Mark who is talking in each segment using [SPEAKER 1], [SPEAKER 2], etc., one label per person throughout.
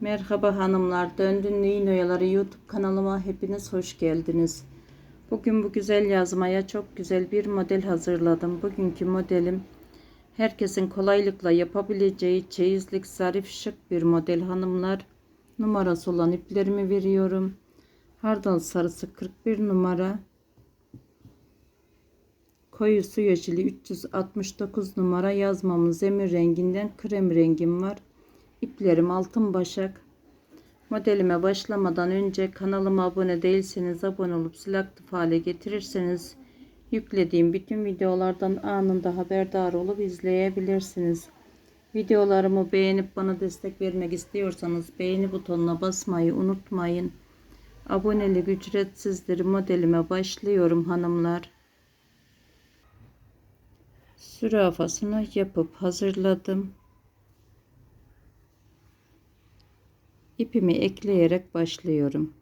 [SPEAKER 1] Merhaba hanımlar, Döndün Neyin Oyaları YouTube kanalıma hepiniz hoş geldiniz. Bugün bu güzel yazmaya çok güzel bir model hazırladım. Bugünkü modelim herkesin kolaylıkla yapabileceği çeyizlik zarif şık bir model hanımlar. Numarası olan iplerimi veriyorum. Hardal sarısı 41 numara. Koyu su yeşili 369 numara yazmamın zemir renginden krem rengim var. İplerim altın başak. Modelime başlamadan önce kanalıma abone değilseniz abone olup zil aktif hale getirirseniz yüklediğim bütün videolardan anında haberdar olup izleyebilirsiniz. Videolarımı beğenip bana destek vermek istiyorsanız beğeni butonuna basmayı unutmayın. Abonelik ücretsizdir. Modelime başlıyorum hanımlar. Zürafasını yapıp hazırladım. İpimi ekleyerek başlıyorum.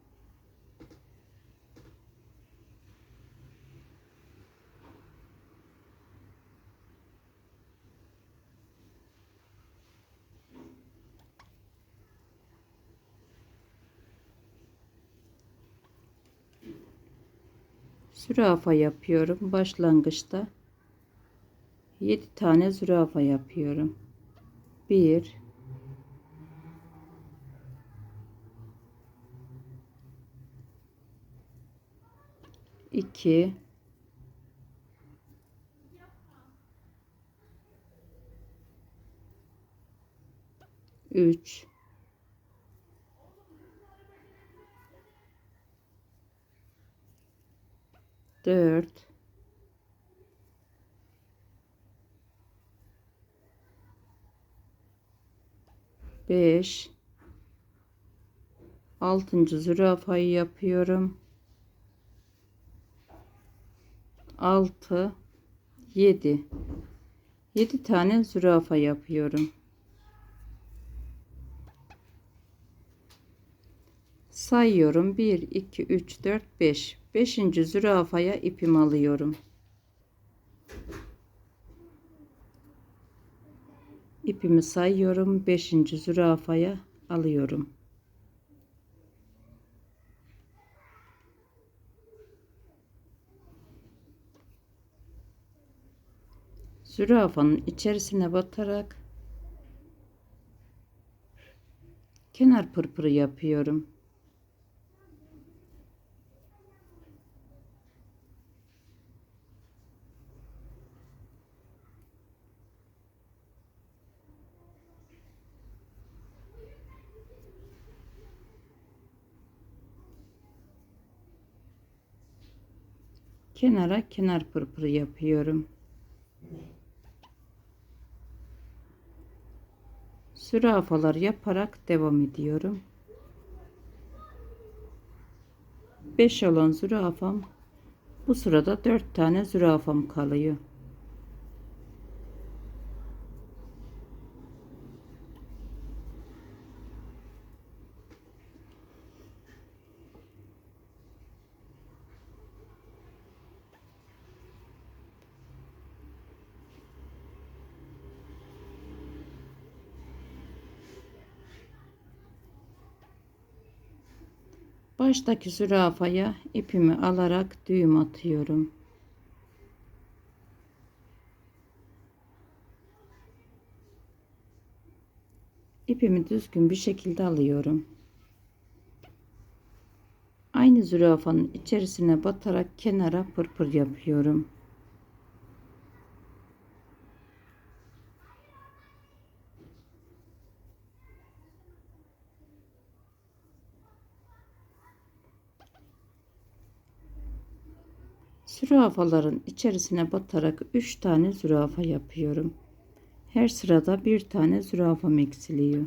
[SPEAKER 1] Zürafa yapıyorum başlangıçta. 7 tane zürafa yapıyorum. 1 2 3 4 5 altıncı zürafayı yapıyorum 6 7 7 tane zürafa yapıyorum. Sayıyorum. 1 2 3 4 5 5. zürafaya ipimi alıyorum. İpimi sayıyorum. 5. zürafaya alıyorum zürafanın içerisine batarak kenar pırpırı yapıyorum. Kenara kenar pırpırı yapıyorum. Sürafalar yaparak devam ediyorum. 5 olan zürafam bu sırada 4 tane zürafam kalıyor. Baştaki zürafaya ipimi alarak düğüm atıyorum. İpimi düzgün bir şekilde alıyorum. Aynı zürafanın içerisine batarak kenara pırpır yapıyorum. Zürafaların içerisine batarak 3 tane zürafa yapıyorum. Her sırada bir tane zürafam eksiliyor.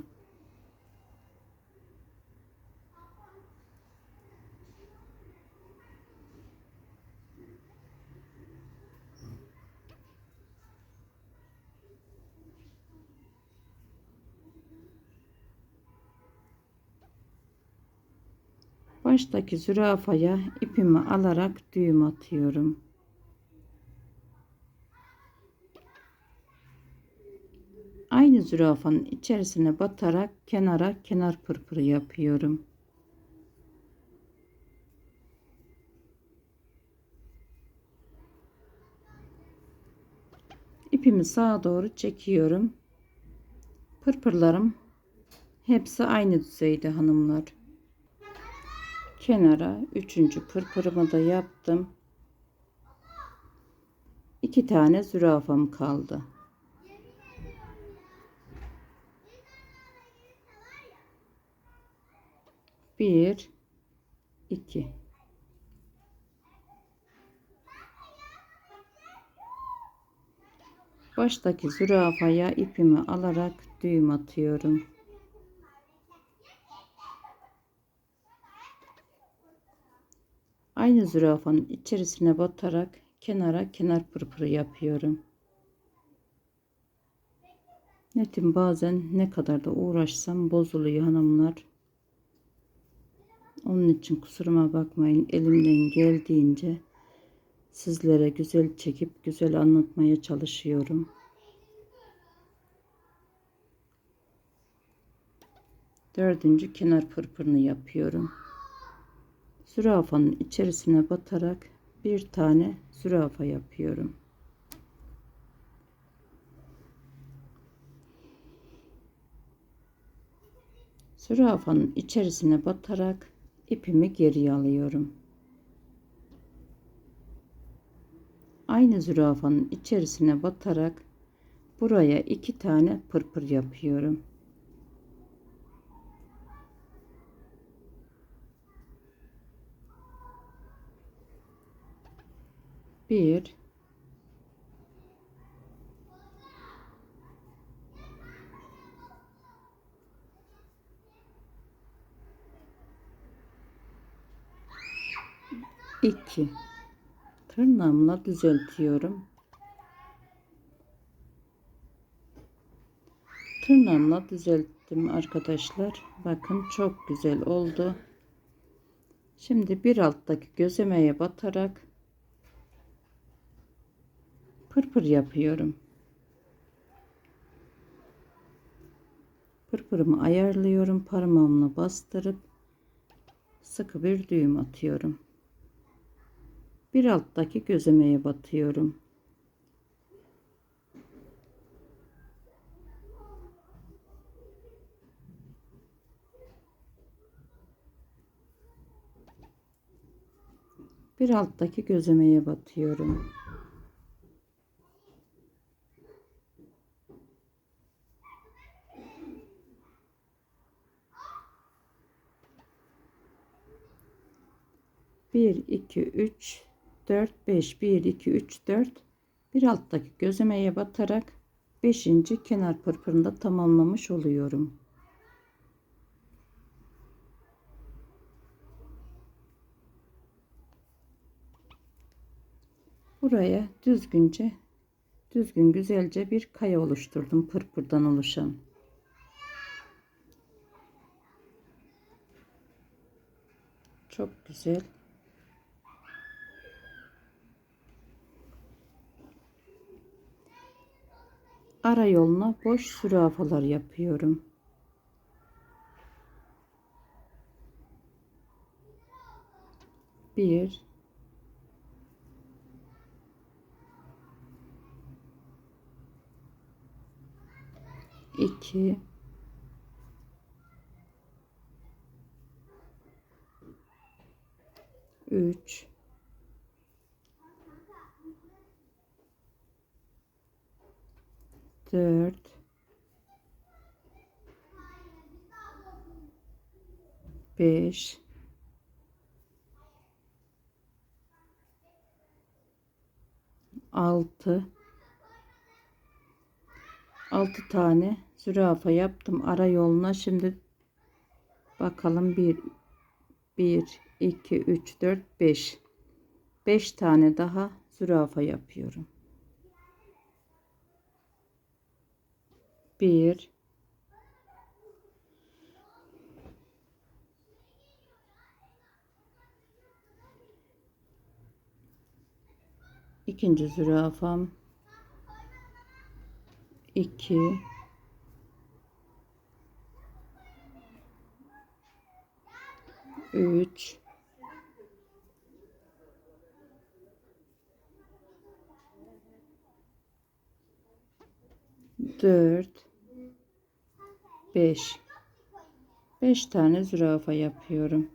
[SPEAKER 1] Baştaki zürafaya ipimi alarak düğüm atıyorum. Aynı zürafanın içerisine batarak kenara kenar pırpırı yapıyorum. İpimi sağa doğru çekiyorum. Pırpırlarım hepsi aynı düzeyde hanımlar. Kenara üçüncü pırpırımı da yaptım. İki tane zürafam kaldı. Bir, iki. Baştaki zürafaya ipimi alarak düğüm atıyorum. Aynı zürafanın içerisine batarak kenara kenar pırpırı yapıyorum. Netim bazen ne kadar da uğraşsam bozuluyor hanımlar. Onun için kusuruma bakmayın. Elimden geldiğince sizlere güzel çekip güzel anlatmaya çalışıyorum. Dördüncü kenar pırpırını yapıyorum. Zürafanın içerisine batarak bir tane zürafa yapıyorum. Zürafanın içerisine batarak ipimi geriye alıyorum. Aynı zürafanın içerisine batarak buraya iki tane pırpır yapıyorum. Bir iki tırnağımla düzeltiyorum. Tırnağımla düzelttim arkadaşlar. Bakın çok güzel oldu. Şimdi bir alttaki gözlemeye batarak pırpır yapıyorum. Pırpırımı ayarlıyorum. Parmağımla bastırıp sıkı bir düğüm atıyorum. Bir alttaki gözlemeye batıyorum. Bir alttaki gözlemeye batıyorum. Bir, iki, üç, dört, beş. Bir, iki, üç, dört. Bir alttaki gözlemeye batarak beşinci kenar pırpırında tamamlamış oluyorum. Buraya düzgünce düzgün güzelce bir kaya oluşturdum pırpırdan oluşan. Çok güzel. Ara yoluna boş zürafalar yapıyorum. Bir, 2 3 4 5 6 6 tane zürafa yaptım ara yoluna. Şimdi bakalım 1 1 2 3 4 5 5 tane daha zürafa yapıyorum. bir. İkinci zürafam. İki. Üç. Dört. 5 5 tane zürafa yapıyorum.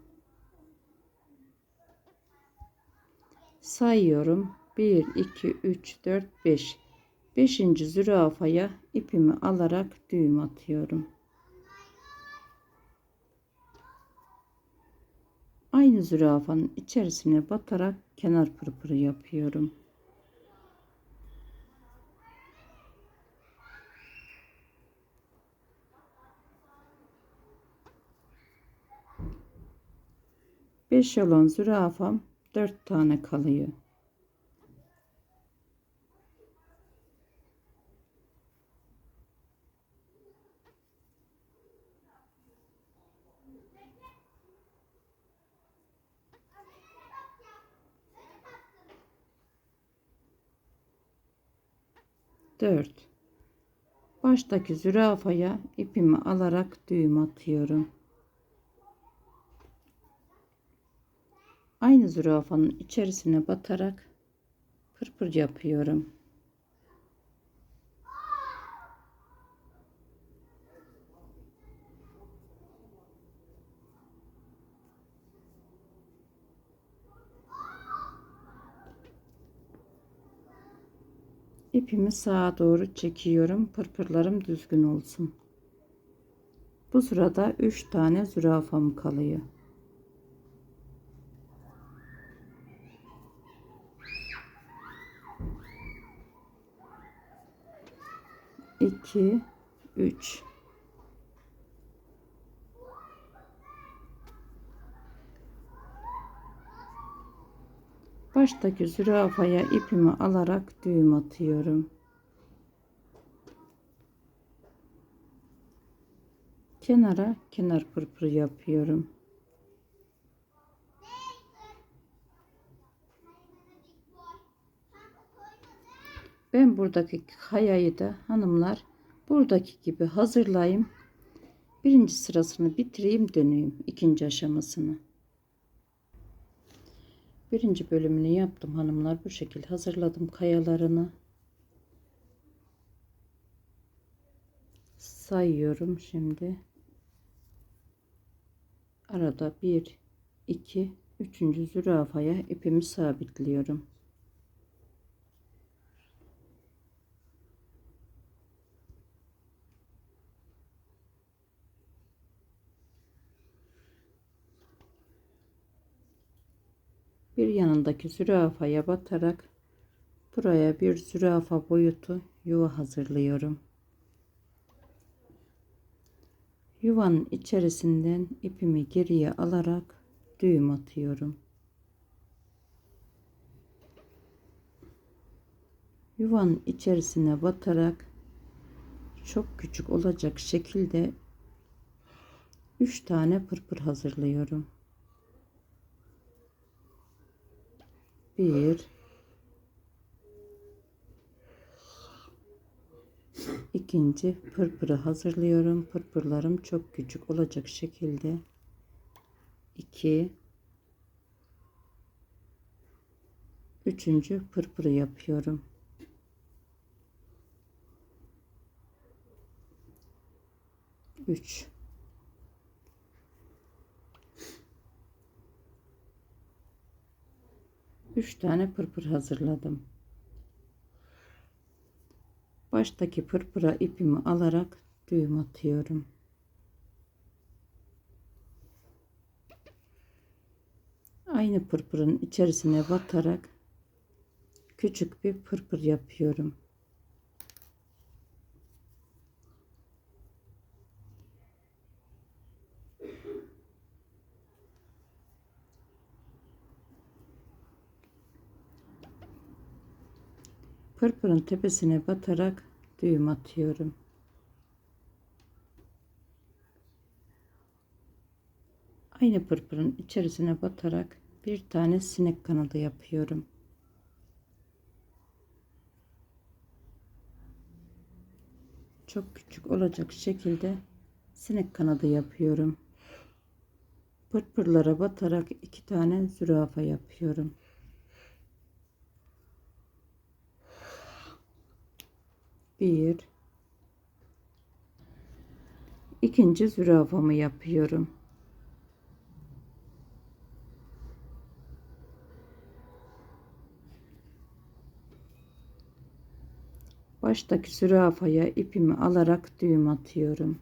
[SPEAKER 1] Sayıyorum. 1 2 3 4 5. 5. zürafaya ipimi alarak düğüm atıyorum. Aynı zürafanın içerisine batarak kenar pırpırı yapıyorum. Beş olan zürafam dört tane kalıyor. Dört. Baştaki zürafaya ipimi alarak düğüm atıyorum. Aynı zürafanın içerisine batarak pırpır yapıyorum. İpimi sağa doğru çekiyorum. Pırpırlarım düzgün olsun. Bu sırada 3 tane zürafam kalıyor. İki, üç. Baştaki zürafaya ipimi alarak düğüm atıyorum. Kenara kenar pırpır yapıyorum. Ben buradaki kayayı da hanımlar buradaki gibi hazırlayayım. Birinci sırasını bitireyim döneyim ikinci aşamasını. Birinci bölümünü yaptım hanımlar. Bu şekilde hazırladım kayalarını. Sayıyorum şimdi. Arada bir, iki, üçüncü zürafaya ipimi sabitliyorum. Bir yanındaki zürafaya batarak buraya bir zürafa boyutu yuva hazırlıyorum. Yuvanın içerisinden ipimi geriye alarak düğüm atıyorum. Yuvanın içerisine batarak çok küçük olacak şekilde 3 tane pırpır hazırlıyorum. Bir. İkinci pırpırı hazırlıyorum. Pırpırlarım çok küçük olacak şekilde. İki. Üçüncü pırpırı yapıyorum. Üç 3 tane pırpır hazırladım. Baştaki pırpıra ipimi alarak düğüm atıyorum. Aynı pırpırın içerisine batarak küçük bir pırpır yapıyorum. Pırpırın tepesine batarak düğüm atıyorum. Aynı pırpırın içerisine batarak bir tane sinek kanadı yapıyorum. Çok küçük olacak şekilde sinek kanadı yapıyorum. pırpırlara batarak iki tane zürafa yapıyorum. Bir ikinci zürafamı yapıyorum. Baştaki zürafaya ipimi alarak düğüm atıyorum.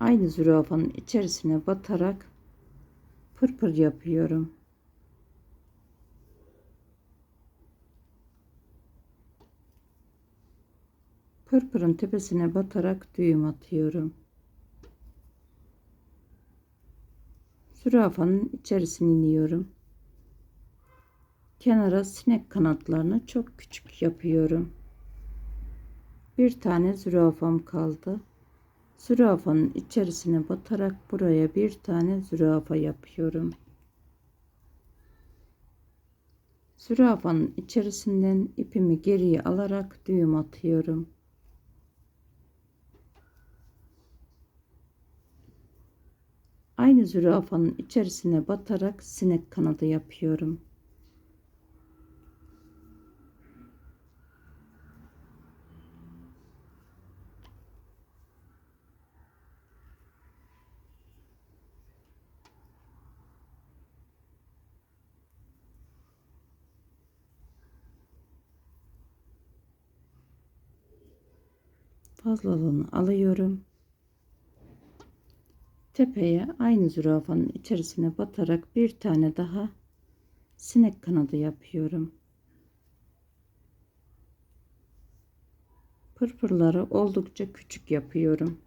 [SPEAKER 1] Aynı zürafanın içerisine batarak pırpır yapıyorum. Pırpırın tepesine batarak düğüm atıyorum. Zürafanın içerisine iniyorum. Kenara sinek kanatlarını çok küçük yapıyorum. Bir tane zürafam kaldı. Zürafanın içerisine batarak buraya bir tane zürafa yapıyorum. Zürafanın içerisinden ipimi geriye alarak düğüm atıyorum. Aynı zürafanın içerisine batarak sinek kanadı yapıyorum. fazlalığını alıyorum. Tepeye aynı zürafanın içerisine batarak bir tane daha sinek kanadı yapıyorum. Pırpırları oldukça küçük yapıyorum.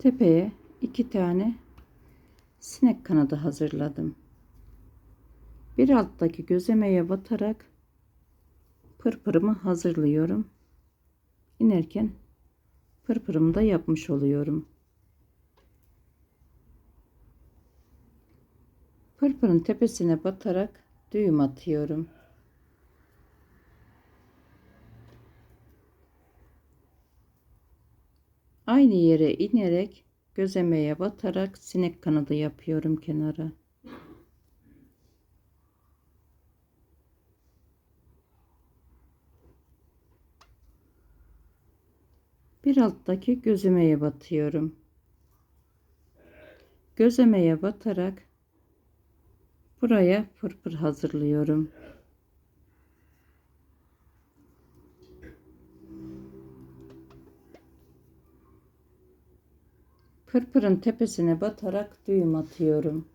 [SPEAKER 1] Tepeye iki tane sinek kanadı hazırladım. Bir alttaki gözlemeye batarak pırpırımı hazırlıyorum. İnerken pırpırımı da yapmış oluyorum. Pırpırın tepesine batarak düğüm atıyorum. Aynı yere inerek gözemeye batarak sinek kanadı yapıyorum kenara. Bir alttaki gözemeye batıyorum. Gözemeye batarak buraya pırpır hazırlıyorum. Pırpırın tepesine batarak düğüm atıyorum.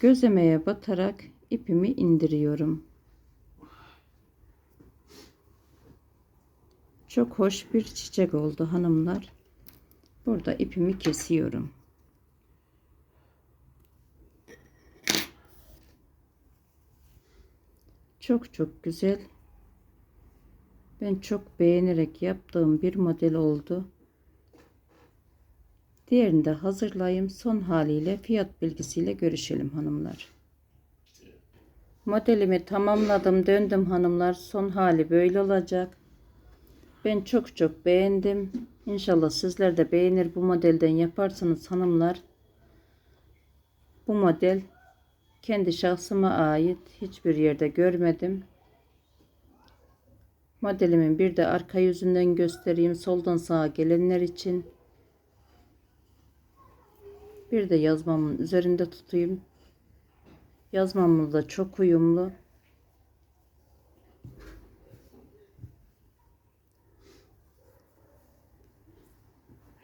[SPEAKER 1] Gözlemeye batarak ipimi indiriyorum. Çok hoş bir çiçek oldu hanımlar. Burada ipimi kesiyorum. Çok çok güzel ben çok beğenerek yaptığım bir model oldu. Diğerini de hazırlayayım. Son haliyle fiyat bilgisiyle görüşelim hanımlar. Modelimi tamamladım. Döndüm hanımlar. Son hali böyle olacak. Ben çok çok beğendim. İnşallah sizler de beğenir bu modelden yaparsınız hanımlar. Bu model kendi şahsıma ait. Hiçbir yerde görmedim. Modelimin bir de arka yüzünden göstereyim. Soldan sağa gelenler için. Bir de yazmamın üzerinde tutayım. Yazmamız da çok uyumlu.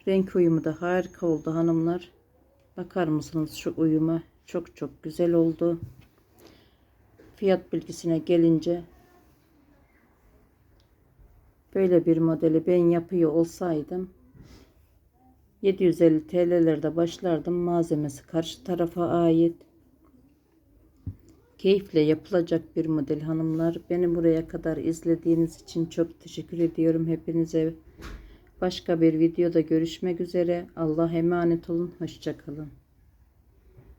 [SPEAKER 1] Renk uyumu da harika oldu hanımlar. Bakar mısınız şu uyuma? Çok çok güzel oldu. Fiyat bilgisine gelince Böyle bir modeli ben yapıyor olsaydım 750 TL'lerde başlardım. Malzemesi karşı tarafa ait. keyifle yapılacak bir model hanımlar. Beni buraya kadar izlediğiniz için çok teşekkür ediyorum hepinize. Başka bir videoda görüşmek üzere. Allah emanet olun. Hoşçakalın.